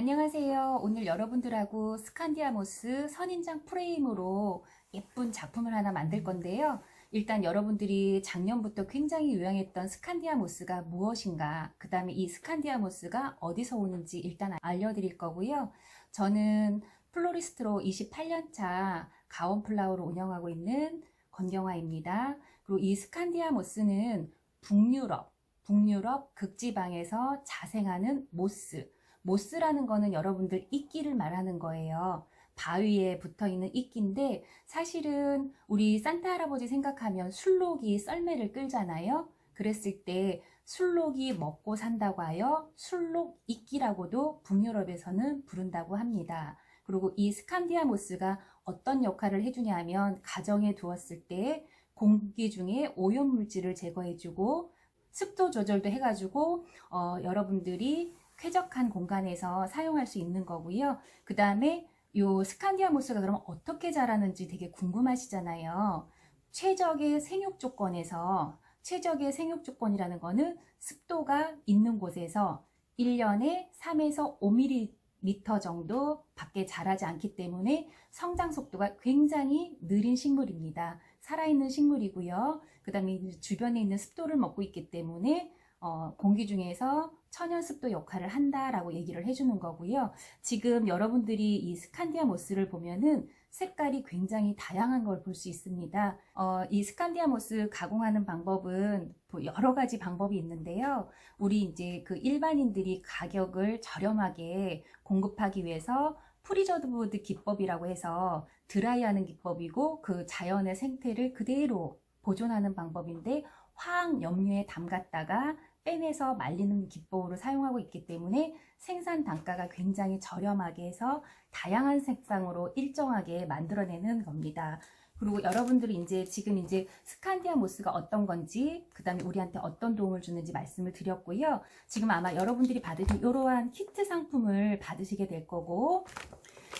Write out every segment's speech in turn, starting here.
안녕하세요. 오늘 여러분들하고 스칸디아모스 선인장 프레임으로 예쁜 작품을 하나 만들 건데요. 일단 여러분들이 작년부터 굉장히 유행했던 스칸디아모스가 무엇인가, 그 다음에 이 스칸디아모스가 어디서 오는지 일단 알려드릴 거고요. 저는 플로리스트로 28년차 가온플라워를 운영하고 있는 권경화입니다. 그리고 이 스칸디아모스는 북유럽, 북유럽 극지방에서 자생하는 모스, 모스라는 거는 여러분들 이끼를 말하는 거예요. 바위에 붙어 있는 이끼인데 사실은 우리 산타 할아버지 생각하면 술록이 썰매를 끌잖아요. 그랬을 때 술록이 먹고 산다고 하여 술록 이끼라고도 북유럽에서는 부른다고 합니다. 그리고 이 스칸디아모스가 어떤 역할을 해주냐 하면 가정에 두었을 때 공기 중에 오염물질을 제거해주고 습도 조절도 해가지고 어, 여러분들이 쾌적한 공간에서 사용할 수 있는 거고요. 그 다음에 요 스칸디아 모스가 그럼 어떻게 자라는지 되게 궁금하시잖아요. 최적의 생육 조건에서 최적의 생육 조건이라는 거는 습도가 있는 곳에서 1년에 3에서 5mm 정도 밖에 자라지 않기 때문에 성장 속도가 굉장히 느린 식물입니다. 살아있는 식물이고요. 그 다음에 주변에 있는 습도를 먹고 있기 때문에 어, 공기 중에서 천연 습도 역할을 한다라고 얘기를 해주는 거고요. 지금 여러분들이 이 스칸디아 모스를 보면은 색깔이 굉장히 다양한 걸 볼 수 있습니다. 어, 이 스칸디아 모스 가공하는 방법은 뭐 여러 가지 방법이 있는데요. 우리 이제 그 일반인들이 가격을 저렴하게 공급하기 위해서 프리저드보드 기법이라고 해서 드라이하는 기법이고 그 자연의 생태를 그대로 보존하는 방법인데 화학 염료에 담갔다가 빼내서 말리는 기법으로 사용하고 있기 때문에 생산 단가가 굉장히 저렴하게 해서 다양한 색상으로 일정하게 만들어내는 겁니다. 그리고 여러분들이 이제 지금 이제 스칸디아 모스가 어떤 건지 그 다음에 우리한테 어떤 도움을 주는지 말씀을 드렸고요. 지금 아마 여러분들이 받으신 이러한 키트 상품을 받으시게 될 거고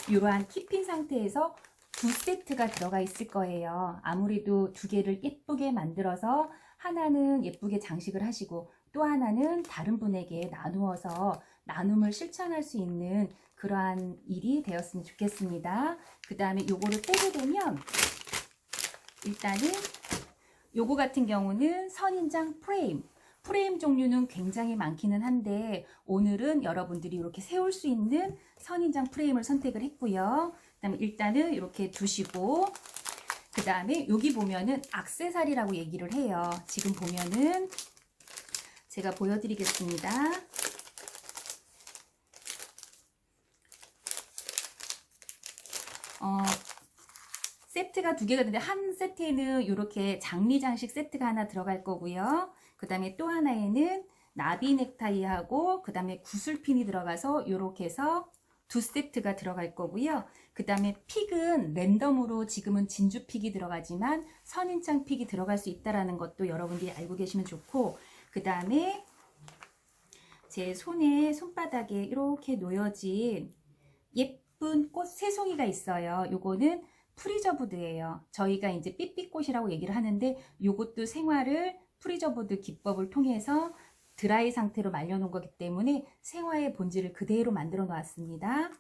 이러한 키핀 상태에서 두 세트가 들어가 있을 거예요. 아무래도 두 개를 예쁘게 만들어서 하나는 예쁘게 장식을 하시고 또 하나는 다른 분에게 나누어서 나눔을 실천할 수 있는 그러한 일이 되었으면 좋겠습니다. 그 다음에 요거를 떼게 되면 일단은 요거 같은 경우는 선인장 프레임. 프레임 종류는 굉장히 많기는 한데 오늘은 여러분들이 이렇게 세울 수 있는 선인장 프레임을 선택을 했고요. 그 다음에 일단은 이렇게 두시고 그 다음에 여기 보면은 악세사리라고 얘기를 해요. 지금 보면은 제가 보여드리겠습니다. 어, 세트가 두 개가 있는데 한 세트에는 이렇게 장미 장식 세트가 하나 들어갈 거고요. 그 다음에 또 하나에는 나비 넥타이하고 그 다음에 구슬핀이 들어가서 이렇게 해서 두 세트가 들어갈 거고요. 그 다음에 픽은 랜덤으로 지금은 진주 픽이 들어가지만 선인장 픽이 들어갈 수 있다라는 것도 여러분들이 알고 계시면 좋고 그 다음에 제 손에 손바닥에 이렇게 놓여진 예쁜 꽃 세 송이가 있어요. 요거는 프리저보드예요. 저희가 이제 삐삐꽃이라고 얘기를 하는데 요것도 생화를 프리저보드 기법을 통해서 드라이 상태로 말려놓은 거기 때문에 생화의 본질을 그대로 만들어 놓았습니다.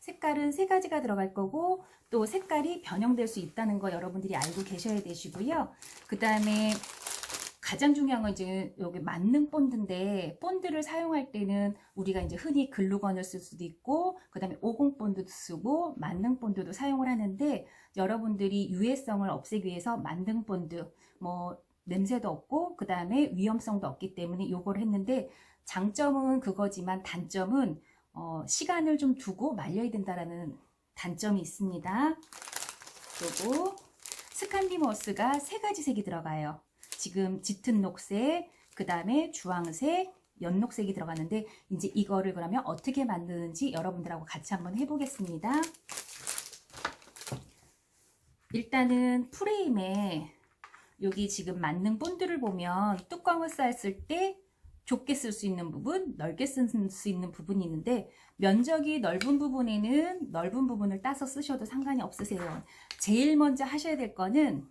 색깔은 세 가지가 들어갈 거고 또 색깔이 변형될 수 있다는 거 여러분들이 알고 계셔야 되시고요. 그 다음에 가장 중요한 건 이제 여기 만능 본드인데 본드를 사용할 때는 우리가 이제 흔히 글루건을 쓸 수도 있고 그 다음에 오공 본드도 쓰고 만능 본드도 사용을 하는데 여러분들이 유해성을 없애기 위해서 만능 본드 뭐 냄새도 없고 그 다음에 위험성도 없기 때문에 이걸 했는데 장점은 그거지만 단점은 어, 시간을 좀 두고 말려야 된다라는 단점이 있습니다. 그리고 스칸디머스가 세 가지 색이 들어가요. 지금 짙은 녹색, 그 다음에 주황색, 연녹색이 들어가는데 이제 이거를 그러면 어떻게 만드는지 여러분들하고 같이 한번 해보겠습니다. 일단은 프레임에 여기 지금 만능 본드를 보면 뚜껑을 쌌을 때 좁게 쓸 수 있는 부분, 넓게 쓸 수 있는 부분이 있는데 면적이 넓은 부분에는 넓은 부분을 따서 쓰셔도 상관이 없으세요. 제일 먼저 하셔야 될 거는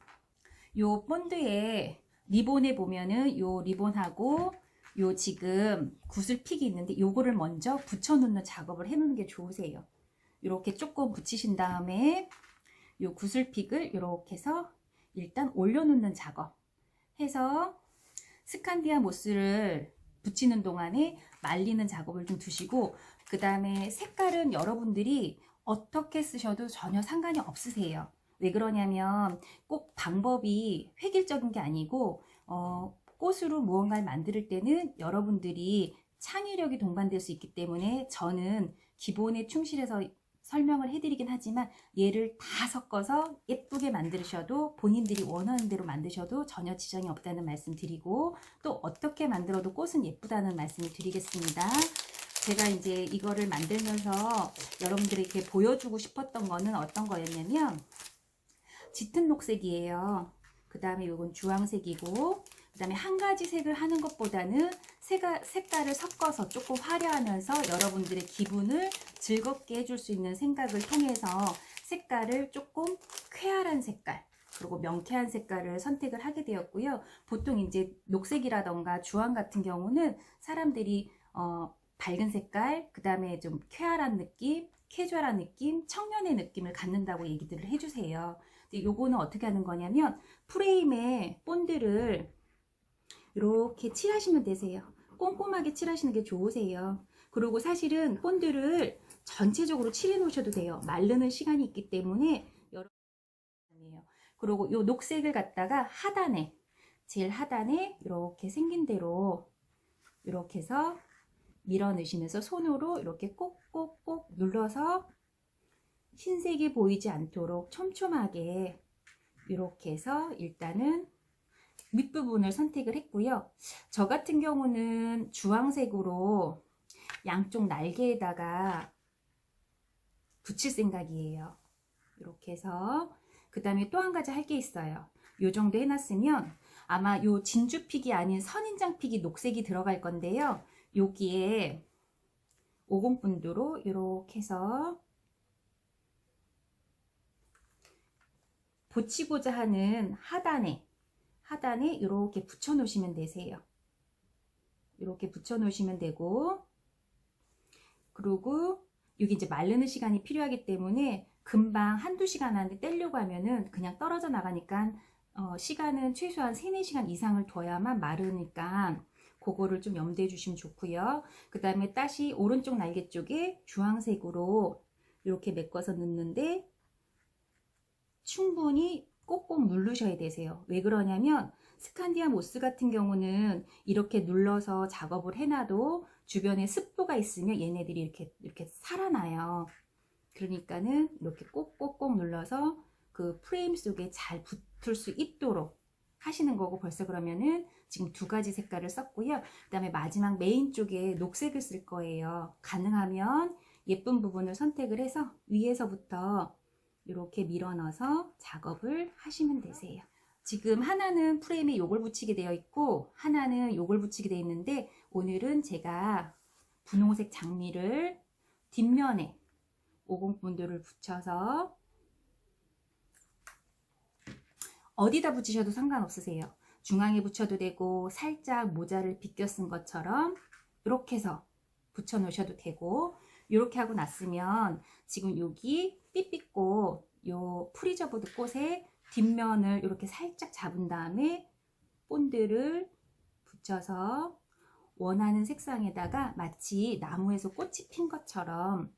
요 본드에 리본에 보면은 요 리본하고 요 지금 구슬픽이 있는데 요거를 먼저 붙여놓는 작업을 해놓는 게 좋으세요. 이렇게 조금 붙이신 다음에 요 구슬픽을 이렇게 해서 일단 올려놓는 작업 해서 스칸디아 모스를 붙이는 동안에 말리는 작업을 좀 두시고 그 다음에 색깔은 여러분들이 어떻게 쓰셔도 전혀 상관이 없으세요. 왜 그러냐면 꼭 방법이 획일적인 게 아니고 어, 꽃으로 무언가를 만들 때는 여러분들이 창의력이 동반될 수 있기 때문에 저는 기본에 충실해서 설명을 해드리긴 하지만 얘를 다 섞어서 예쁘게 만드셔도 본인들이 원하는 대로 만드셔도 전혀 지장이 없다는 말씀 드리고 또 어떻게 만들어도 꽃은 예쁘다는 말씀을 드리겠습니다. 제가 이제 이거를 만들면서 여러분들에게 보여주고 싶었던 거는 어떤 거였냐면 짙은 녹색이에요. 그 다음에 이건 주황색이고 그 다음에 한 가지 색을 하는 것보다는 색가, 색깔을 섞어서 조금 화려하면서 여러분들의 기분을 즐겁게 해줄 수 있는 생각을 통해서 색깔을 조금 쾌활한 색깔 그리고 명쾌한 색깔을 선택을 하게 되었고요. 보통 이제 녹색이라던가 주황 같은 경우는 사람들이 어, 밝은 색깔, 그 다음에 좀 쾌활한 느낌, 캐주얼한 느낌, 청년의 느낌을 갖는다고 얘기들을 해주세요. 근데 요거는 어떻게 하는 거냐면 프레임에 본드를 이렇게 칠하시면 되세요. 꼼꼼하게 칠하시는 게 좋으세요. 그리고 사실은 본드를 전체적으로 칠해 놓으셔도 돼요. 마르는 시간이 있기 때문에 여러 그리고 요 녹색을 갖다가 하단에 제일 하단에 이렇게 생긴 대로 이렇게 해서 밀어 넣으시면서 손으로 이렇게 꼭꼭꼭 눌러서 흰색이 보이지 않도록 촘촘하게 이렇게 해서 일단은 밑부분을 선택을 했고요. 저 같은 경우는 주황색으로 양쪽 날개에다가 붙일 생각이에요. 이렇게 해서 그 다음에 또 한 가지 할 게 있어요. 요 정도 해놨으면 아마 요 진주 픽이 아닌 선인장 픽이 녹색이 들어갈 건데요. 여기에 50분도로 이렇게 해서 붙이고자 하는 하단에 하단에 이렇게 붙여 놓으시면 되세요. 이렇게 붙여 놓으시면 되고 그리고 여기 이제 마르는 시간이 필요하기 때문에 금방 한두 시간 안에 떼려고 하면은 그냥 떨어져 나가니까 어, 시간은 최소한 3, 4시간 이상을 둬야만 마르니까 그거를 좀 염두해 주시면 좋고요. 그 다음에 다시 오른쪽 날개 쪽에 주황색으로 이렇게 메꿔서 넣는데 충분히 꼭꼭 누르셔야 되세요. 왜 그러냐면 스칸디아 모스 같은 경우는 이렇게 눌러서 작업을 해놔도 주변에 습도가 있으면 얘네들이 이렇게 이렇게 살아나요. 그러니까는 이렇게 꼭꼭꼭 눌러서 그 프레임 속에 잘 붙을 수 있도록 하시는 거고 벌써 그러면은 지금 두 가지 색깔을 썼고요. 그 다음에 마지막 메인 쪽에 녹색을 쓸 거예요. 가능하면 예쁜 부분을 선택을 해서 위에서부터 이렇게 밀어 넣어서 작업을 하시면 되세요. 지금 하나는 프레임에 요걸 붙이게 되어 있고 하나는 요걸 붙이게 되어 있는데 오늘은 제가 분홍색 장미를 뒷면에 50분도를 붙여서 어디다 붙이셔도 상관없으세요. 중앙에 붙여도 되고 살짝 모자를 비껴 쓴 것처럼 이렇게 해서 붙여 놓으셔도 되고 이렇게 하고 났으면 지금 여기 삐삐꽃 요 프리저보드 꽃의 뒷면을 이렇게 살짝 잡은 다음에 본드를 붙여서 원하는 색상에다가 마치 나무에서 꽃이 핀 것처럼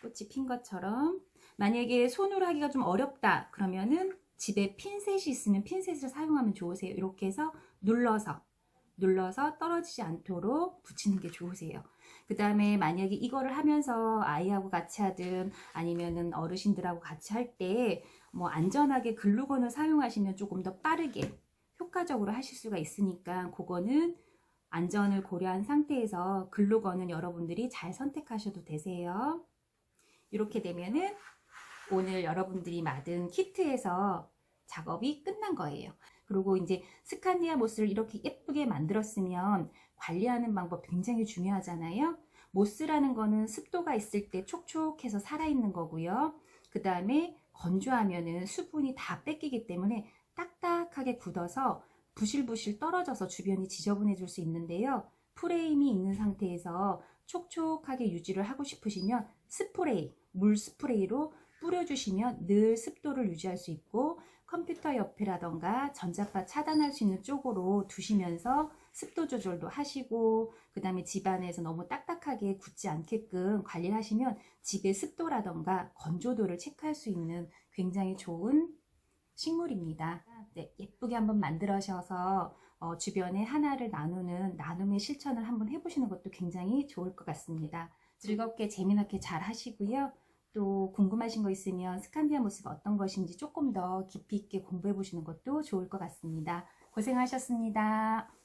꽃이 핀 것처럼 만약에 손으로 하기가 좀 어렵다 그러면은 집에 핀셋이 있으면 핀셋을 사용하면 좋으세요. 이렇게 해서 눌러서 눌러서 떨어지지 않도록 붙이는 게 좋으세요 그 다음에 만약에 이거를 하면서 아이하고 같이 하든 아니면은 어르신들하고 같이 할 때 뭐 안전하게 글루건을 사용하시면 조금 더 빠르게 효과적으로 하실 수가 있으니까 그거는 안전을 고려한 상태에서 글루건은 여러분들이 잘 선택하셔도 되세요. 이렇게 되면은 오늘 여러분들이 만든 키트에서 작업이 끝난 거예요. 그리고 이제 스칸디아 모스를 이렇게 예쁘게 만들었으면 관리하는 방법 굉장히 중요하잖아요. 모스라는 거는 습도가 있을 때 촉촉해서 살아있는 거고요. 그 다음에 건조하면은 수분이 다 뺏기기 때문에 딱딱하게 굳어서 부실부실 떨어져서 주변이 지저분해질 수 있는데요. 프레임이 있는 상태에서 촉촉하게 유지를 하고 싶으시면 스프레이, 물 스프레이로 뿌려주시면 늘 습도를 유지할 수 있고 컴퓨터 옆이라던가 전자파 차단할 수 있는 쪽으로 두시면서 습도 조절도 하시고 그 다음에 집안에서 너무 딱딱하게 굳지 않게끔 관리를 하시면 집의 습도라던가 건조도를 체크할 수 있는 굉장히 좋은 식물입니다. 네, 예쁘게 한번 만들어셔서 어, 주변에 하나를 나누는 나눔의 실천을 한번 해보시는 것도 굉장히 좋을 것 같습니다. 즐겁게 재미나게 잘 하시고요. 또 궁금하신 거 있으면 스칸디아모스가 어떤 것인지 조금 더 깊이 있게 공부해 보시는 것도 좋을 것 같습니다. 고생하셨습니다.